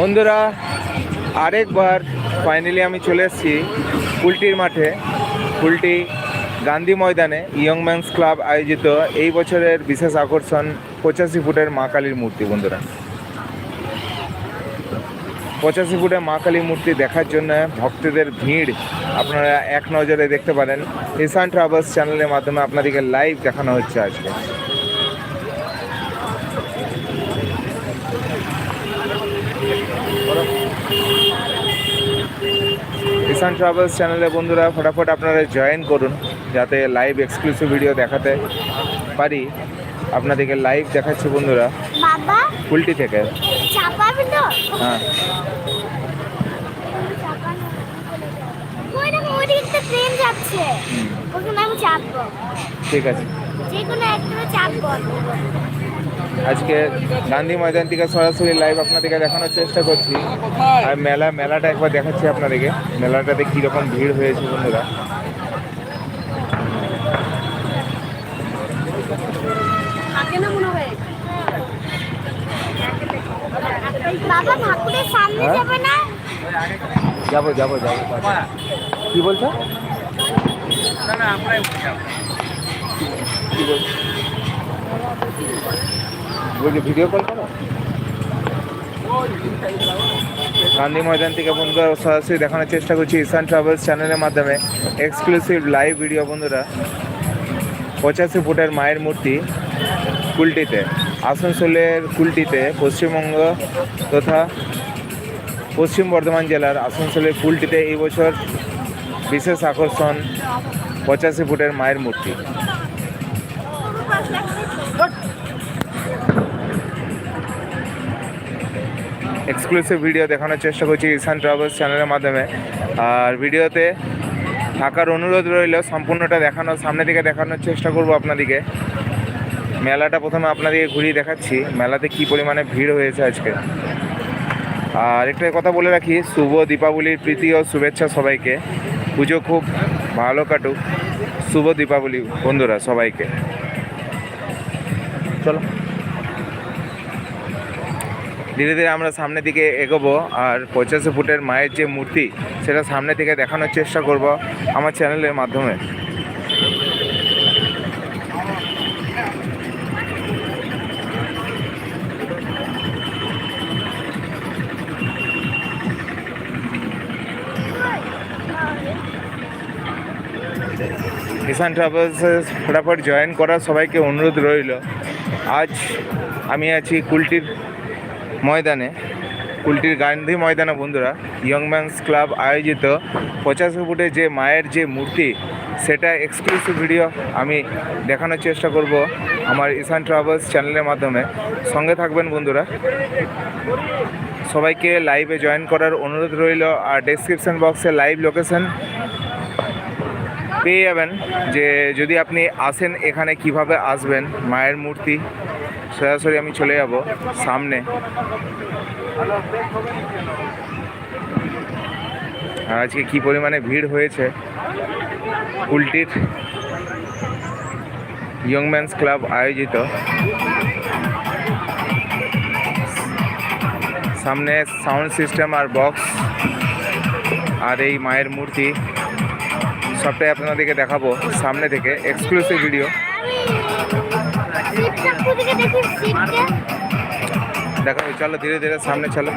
বন্ধুরা, আরেকবার ফাইনালি আমি চলে এসেছি কুলটির মাঠে। কুলটি গান্ধী ময়দানে ইয়ং ম্যানস ক্লাব আয়োজিত। এই বছরের বিশেষ আকর্ষণ পঁচাশি ফুটের মা কালীর মূর্তি, বন্ধুরা। পঁচাশি ফুটের মা কালী মূর্তি দেখার জন্য ভক্তদের ভিড় আপনারা এক নজরে দেখতে পারেন। ইসান ট্রাভেলস চ্যানেলের মাধ্যমে আপনাদেরকে লাইভ দেখানো হচ্ছে আজকে। কিষান ট্রাভেলস চ্যানেলে বন্ধুরা ফটাফট আপনারা জয়েন করুন যাতে লাইভ এক্সক্লুসিভ ভিডিও দেখাতে পারি। আপনাদেরকে লাইভ দেখাচ্ছি বন্ধুরা। কুলটি থেকে। হ্যাঁ। ঠিক আছে। যে কোনো একটা চাপবো। আজকে গান্ধী ময়দান থেকে সরাসরি লাইভ আপনাদেরকে দেখানোর চেষ্টা করছি। আর মেলা মেলাটা একবার দেখাচ্ছি আপনাদেরকে। মেলাটাতে কীরকম ভিড় হয়েছে বন্ধুরা। হ্যাঁ? যাবে না? যাব যাব যাব কি বলছো। কি বলছো? বলছি ভিডিও কল গান্ধী ময়দান থেকে বন্ধুরা সরাসরি দেখানোর চেষ্টা করছি ইসান ট্রাভেলস চ্যানেলের মাধ্যমে। এক্সক্লুসিভ লাইভ ভিডিও বন্ধুরা। পঁচাশি ফুটের মায়ের মূর্তি কুলটিতে, আসানসোলের কুলটিতে, পশ্চিমবঙ্গ তথা পশ্চিম বর্ধমান জেলার আসানসোলের কুলটিতে এই বছর বিশেষ আকর্ষণ পঁচাশি ফুটের মায়ের মূর্তি। এক্সক্লুসিভ ভিডিও দেখানোর চেষ্টা করছি ইসান ট্রাভেলস চ্যানেলের মাধ্যমে। আর ভিডিওতে থাকার অনুরোধ রইল, সম্পূর্ণটা দেখানোর সামনে থেকে দেখানোর চেষ্টা করব আপনাদেরকে মেলাটা প্রথমে আপনাদেরকে ঘুরিয়ে দেখাচ্ছি, মেলাতে কি পরিমাণে ভিড় হয়েছে আজকে। আর একটা কথা বলে রাখি, শুভ দীপাবলির প্রীতি ও শুভেচ্ছা সবাইকে। পুজো খুব ভালো কাটুক। শুভ দীপাবলি বন্ধুরা সবাইকে। ধীরে ধীরে আমরা সামনের দিকে এগোবো আর পঁচাশি ফুটের মায়ের যে মূর্তি, সেটা সামনে থেকে দেখানোর চেষ্টা করব আমার চ্যানেলের মাধ্যমে। কিষান ট্রাভেলসে ফটাফট জয়েন করার সবাইকে অনুরোধ রইল। আজ আমি আছি কুলটির ময়দানে, কুলটির গান্ধী ময়দানে বন্ধুরা ইয়ং ম্যানস ক্লাব আয়োজিত পঁচাশি ফুটে যে মায়ের যে মূর্তি, সেটা এক্সক্লুসিভ ভিডিও আমি দেখানোর চেষ্টা করব আমার ইসান ট্রাভেলস চ্যানেলের মাধ্যমে। সঙ্গে থাকবেন বন্ধুরা। সবাইকে লাইভে জয়েন করার অনুরোধ রইল আর ডেসক্রিপশন বক্সে লাইভ লোকেশন পেয়ে যাবেন যে যদি আপনি আসেন এখানে কীভাবে আসবেন, মায়ের মূর্তি সরাসরি আমি চলে যাব, সামনে। আজকে কি পরিমাণে ভিড় হয়েছে? উল্টির ইয়ং ম্যানস ক্লাব আয়োজিত। সামনে সাউন্ড সিস্টেম আর বক্স আর এই মায়ের মূর্তি। সবটাই আপনাদেরকে দেখাবো সামনে থেকে। এক্সক্লুসিভ ভিডিও দেখি চলো ধীরে ধীরে সামনে চলো।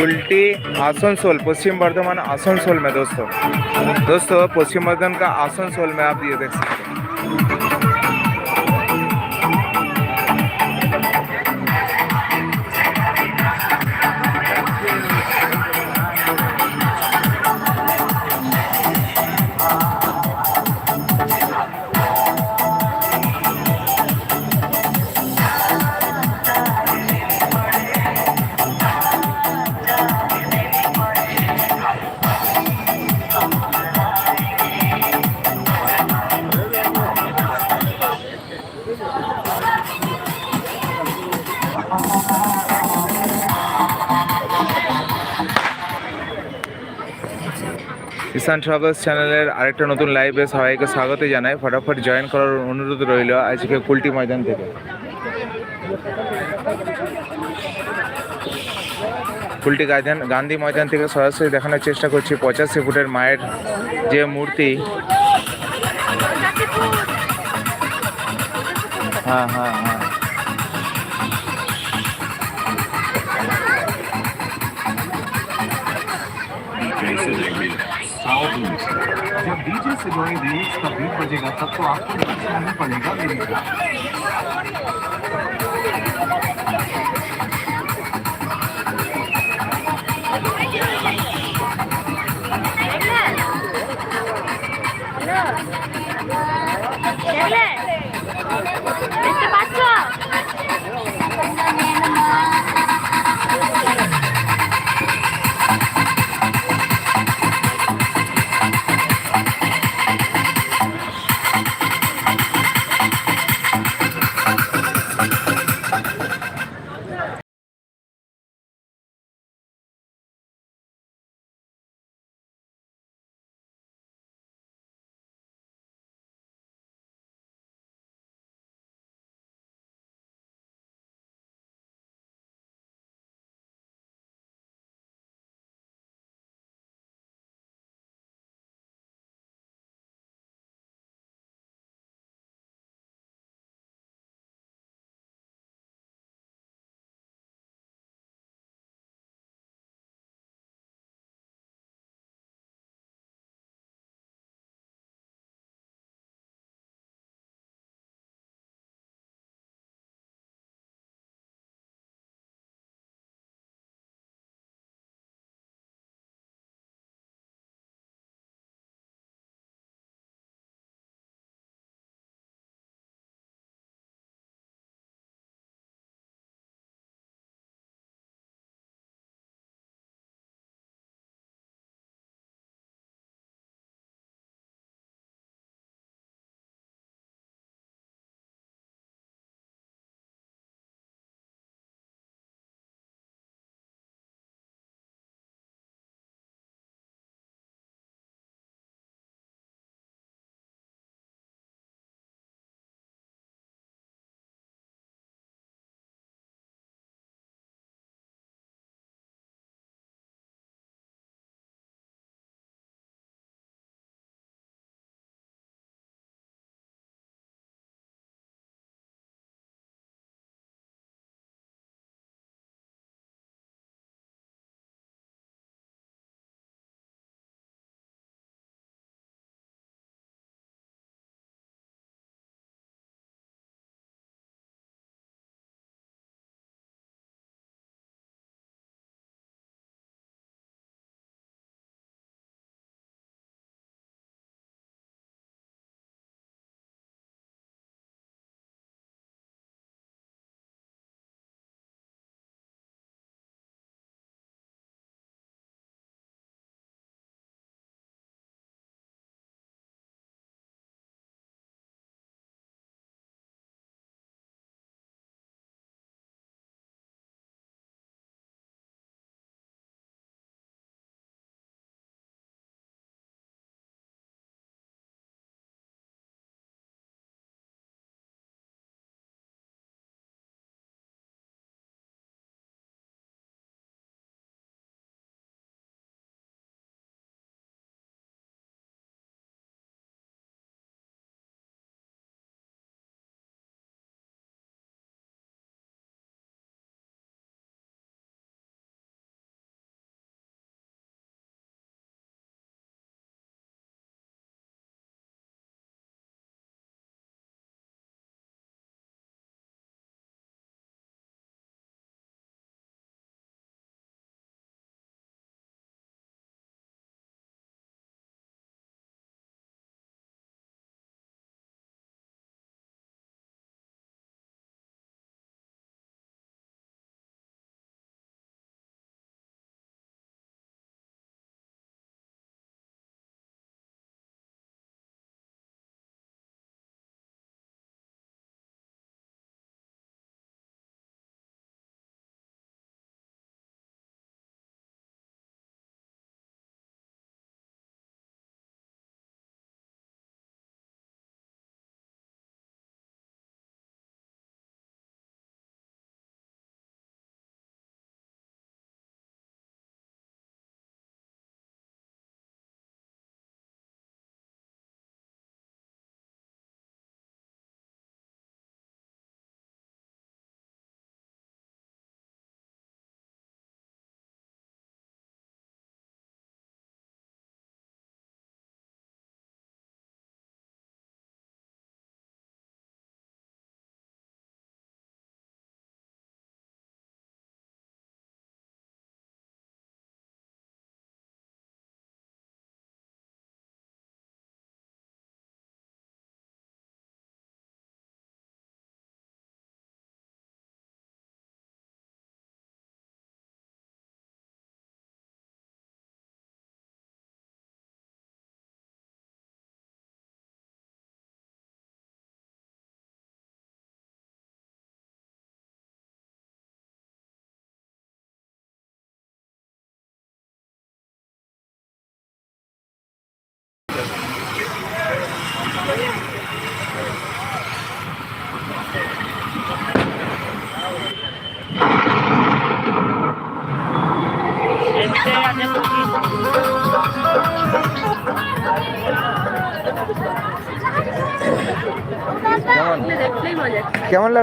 उल्टी आसनसोल पश्चिम बर्धमान आसनसोल में दोस्तों दोस्तों पश्चिम बर्धमान का आसनसोल में आप ये देख सकते हैं ইসান ট্রাভেলস চ্যানেলের আরেকটা নতুন লাইভে সবাইকে স্বাগত জানাই। ফটাফট জয়েন করার অনুরোধ রইল আজকে কুলটি ময়দান থেকে। কুলটি গার্ডেন গান্ধী ময়দান থেকে সরাসরি দেখানোর চেষ্টা করছি। পঁচাশি ফুটের মায়ের যে মূর্তি। হ্যাঁ হ্যাঁ হ্যাঁ। से जोड़े रील्स का बीट बजेगा तब तो आपको नहीं पड़ेगा मेरी तरह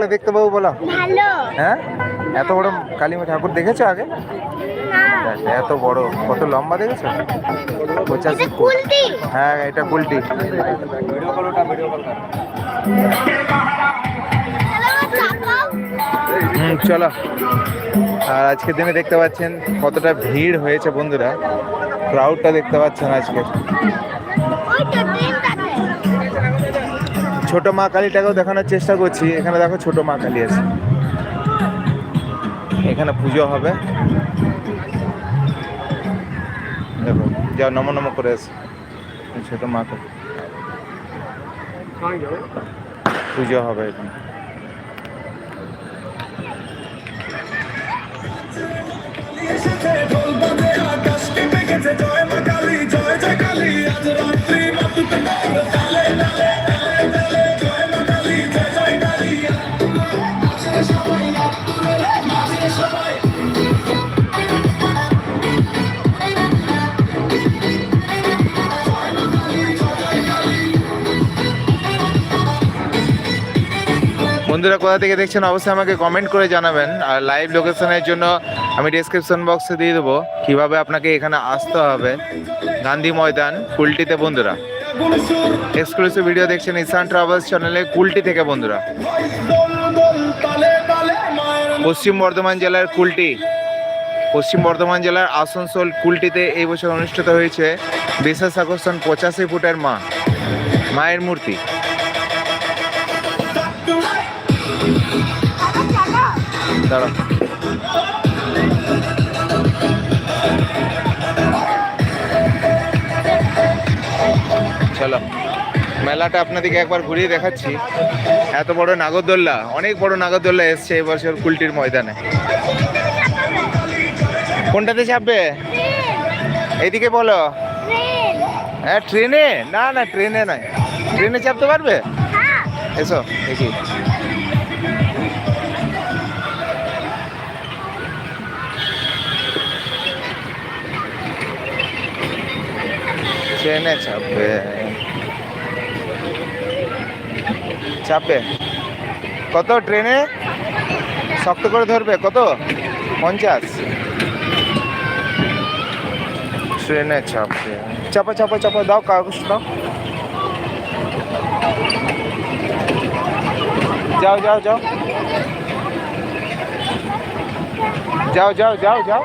লাগল দেখতে বাবু বলো। হ্যাঁ? এত বড় কালীমা ঠাকুর দেখেছ আগে? এত বড়। কত লম্বা দেখেছ? পঁচাশি হ্যাঁ এটা কুলটি। হুম চলো। আর আজকের দিনে দেখতে পাচ্ছেন কতটা ভিড় হয়েছে বন্ধুরা। ক্রাউডটা দেখতে পাচ্ছেন আজকে। ছোট মা কালীটাকেও দেখানোর চেষ্টা করছি। এখানে দেখো ছোট মা কালী আছে। এখানে পুজো হবে। দেখো, যা নম নম করে আছে। ছোট মা কালী। পুজো হবে এখানে। বন্ধুরা কোথা থেকে দেখছেন, অবশ্যই আমাকে কমেন্ট করে জানাবেন। আর লাইভ লোকেশনের জন্য আমি ডেসক্রিপশন বক্সে দিয়ে দেবো কীভাবে আপনাকে এখানে আসতে হবে। গান্ধী ময়দান, কুলটিতে বন্ধুরা। এক্সক্লুসিভ ভিডিও দেখছেন ইসান ট্রাভেলস চ্যানেলে কুলটি থেকে বন্ধুরা। পশ্চিম বর্ধমান জেলার কুলটি। পশ্চিম বর্ধমান জেলার আসানসোল কুলটিতে এই বছর অনুষ্ঠিত হয়েছে। বিশেষ আকর্ষণ পঁচাশি ফুটের মা, মায়ের মূর্তি। দাঁড়া। চলো মেলাটা আপনাদেরকে একবার ঘুরিয়ে দেখাচ্ছি। এত বড় নাগরদোল্লা অনেক বড় নাগরদোল্লা এসছে এবছর কুলটির ময়দানে। কোনটাতে চাপবে? এইদিকে বলো। হ্যাঁ ট্রেনে? না না ট্রেনে নয়। ট্রেনে চাপতে পারবে? হ্যাঁ। এসো দেখি। ট্রেনে চাপবে। চাপবে কত ট্রেনে? শক্ত করে ধরবে, কত? পঞ্চাশ। ট্রেনে চাপবে। চাপা চাপা চাপা, দাও কাগজ দাও। যাও যাও যাও। যাও যাও যাও যাও।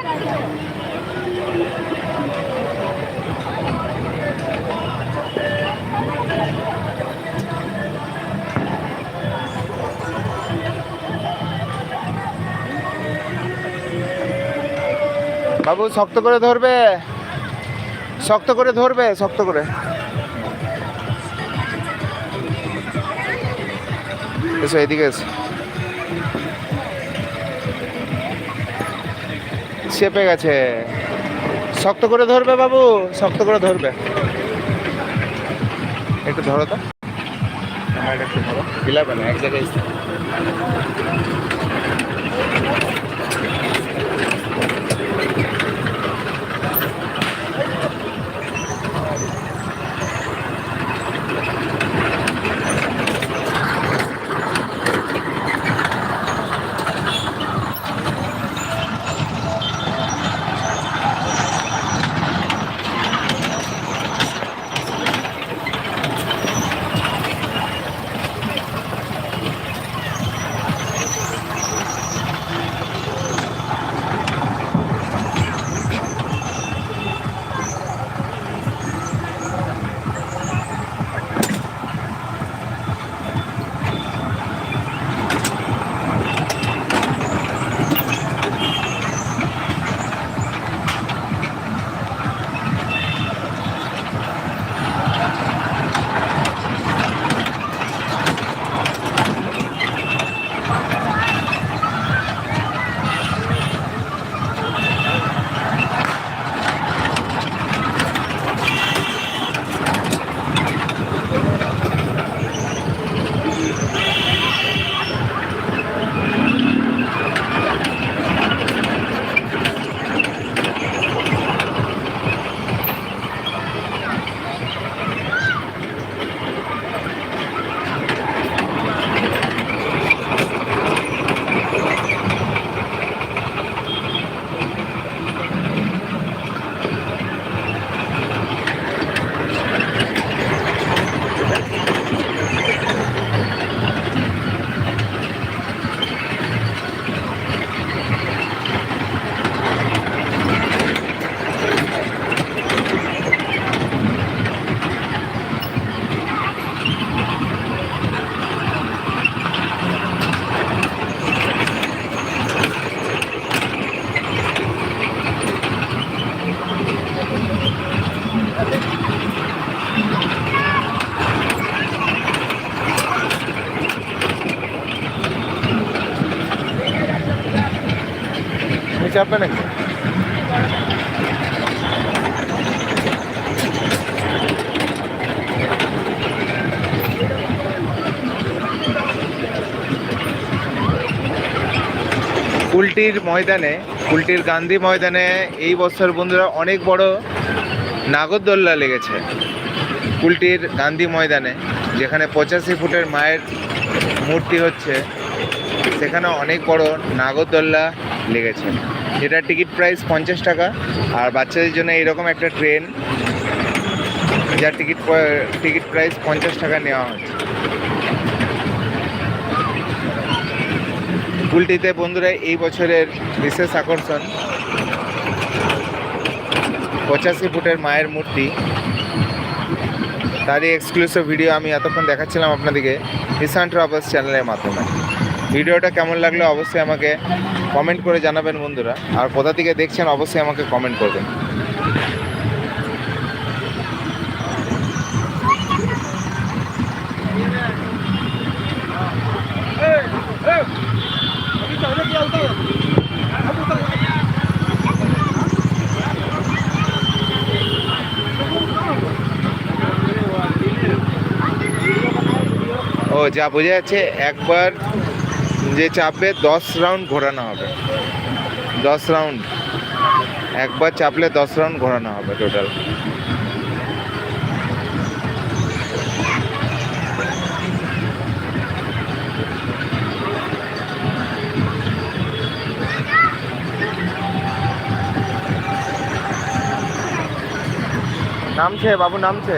বাবু শক্ত করে ধরবে। শক্ত করে ধরবে শক্ত করে। এসো এদিকে এসো। চেপে গেছে। শক্ত করে ধরবে বাবু শক্ত করে ধরবে। একটু ধরো তো। একটু ধরো। হিলাবে না এক জায়গায় ময়দানে কুলটির গান্ধী ময়দানে এই বছর বন্ধুরা অনেক বড় নাগরদোল্লা লেগেছে। কুলটির গান্ধী ময়দানে, যেখানে পঁচাশি ফুটের মায়ের মূর্তি হচ্ছে, সেখানে অনেক বড় নাগরদোল্লা লেগেছে। যেটার টিকিট প্রাইস পঞ্চাশ টাকা, আর বাচ্চাদের জন্য এরকম একটা ট্রেন, যার টিকিট টিকিট প্রাইস পঞ্চাশ টাকা নেওয়া হচ্ছে। কুলটিতে বন্ধুরা এই বছরের বিশেষ আকর্ষণ পঁচাশি ফুটের মায়ের মূর্তি। তারই এক্সক্লুসিভ ভিডিও আমি এতক্ষণ দেখাচ্ছিলাম আপনাদেরকে নিশান ট্রাভেলস চ্যানেলের মাধ্যমে। ভিডিওটা কেমন লাগল অবশ্যই আমাকে কমেন্ট করে জানাবেন বন্ধুরা। আর কোথা থেকে দেখছেন অবশ্যই আমাকে কমেন্ট করবেন। যা বোঝা যাচ্ছে, একবার যে চাপবে, দশ রাউন্ড ঘোরানো হবে। দশ রাউন্ড একবার চাপলে দশ রাউন্ড ঘোরানো হবে টোটাল নামছে, বাবু নামছে।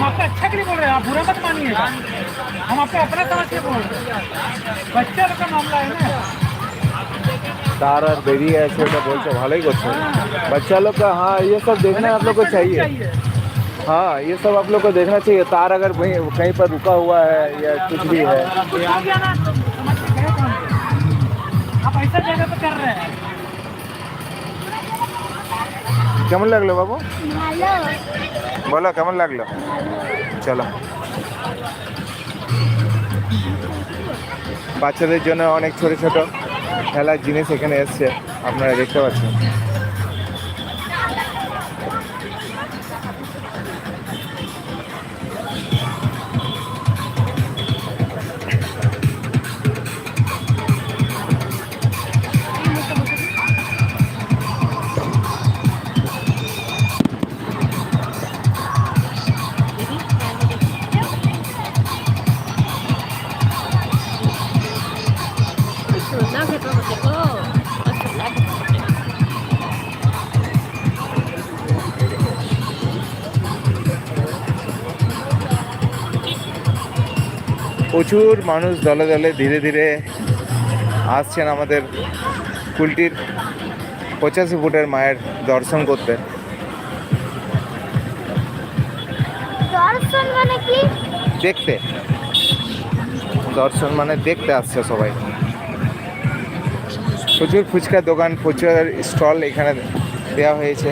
हम आपका अच्छा के लिए बोल रहे हैं आप बुरा मत मानिएगा। हम आपको अपना समझ के बोल रहे हैं। बच्चा लोग का मामला है ना। तार बेरिए ऐसे तो बोलते भालो ही करते हैं बच्चा लोग का हाँ ये सब देखना आप लोग को चाहिए। हाँ ये सब आप लोग को देखना चाहिए। तार अगर कहीं कहीं पर रुका हुआ है या कुछ भी है। आप ऐसा जगह पे कर रहे हैं। কেমন লাগল বাবু? বলো কেমন লাগল? চলো। বাচ্চাদের জন্য অনেক ছোট ছোট খেলার জিনিস এখানে এসছে আপনারা দেখতে পাচ্ছেন। প্রচুর মানুষ দলে দলে ধীরে ধীরে আসছেন আমাদের কুলটির পঁচাশি ফুটের মায়ের দর্শন করতে। দর্শন মানে কি? দেখতে। দর্শন মানে দেখতে আসছে সবাই। প্রচুর ফুচকার দোকান প্রচুর স্টল এখানে দেওয়া হয়েছে।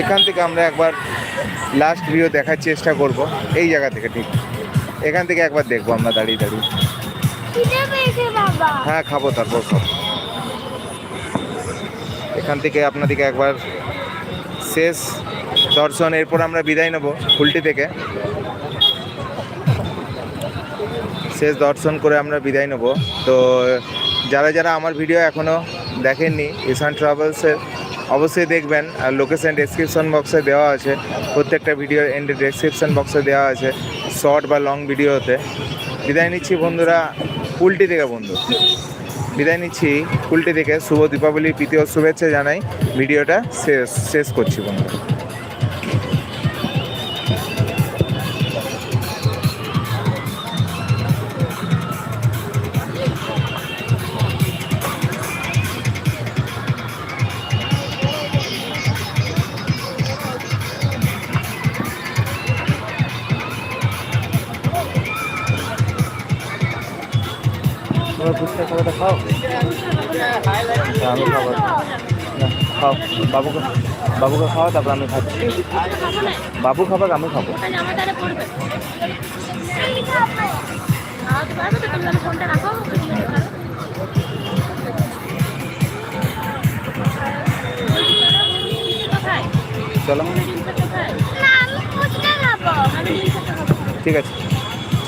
এখান থেকে আমরা একবার লাস্ট ভিডিও দেখার চেষ্টা করব। এই জায়গা থেকে ঠিক। এখান থেকে একবার দেখব আমরা দাঁড়িয়ে দাঁড়িয়ে। হ্যাঁ খাব তারপর খাব। এখান থেকে আপনাদেরকে একবার শেষ দর্শন এরপর আমরা বিদায় নেব ফুলটি থেকে। শেষ দর্শন করে আমরা বিদায় নেব। তো যারা যারা আমার ভিডিও এখনও দেখেননি ইসান ট্রাভেলসের অবশ্যই দেখবেন, আর লোকেশন ডেসক্রিপশন বক্সে দেওয়া আছে, প্রত্যেকটা ভিডিও এন্ডে ডেসক্রিপশন বক্সে দেওয়া আছে শর্ট বা লং ভিডিওতে বিদায় নিচ্ছি বন্ধুরা উল্টি থেকে বন্ধু। বিদায় নিচ্ছি কুলটি থেকে। শুভ দীপাবলি প্রীতি ও শুভেচ্ছা জানাই। ভিডিওটা শেষ শেষ করছি বন্ধু। তোমার ফুচকা খাবারটা খাও। আমি খাব। খাও। বাবুকে বাবুকে খাও, তারপর আমি খাচ্ছি। বাবু খাবার আমি খাব। চলো। ঠিক আছে।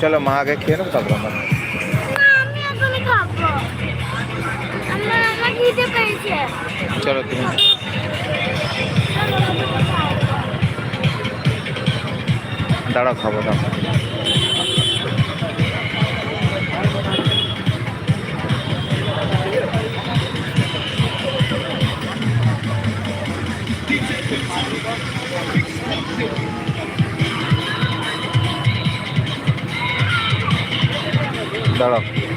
চলো, মা আগে খেয়ে নেব তারপর আমরা আমার খিদে চলো তুমি। দাঁড়াও খাব দাও দাঁড়াও।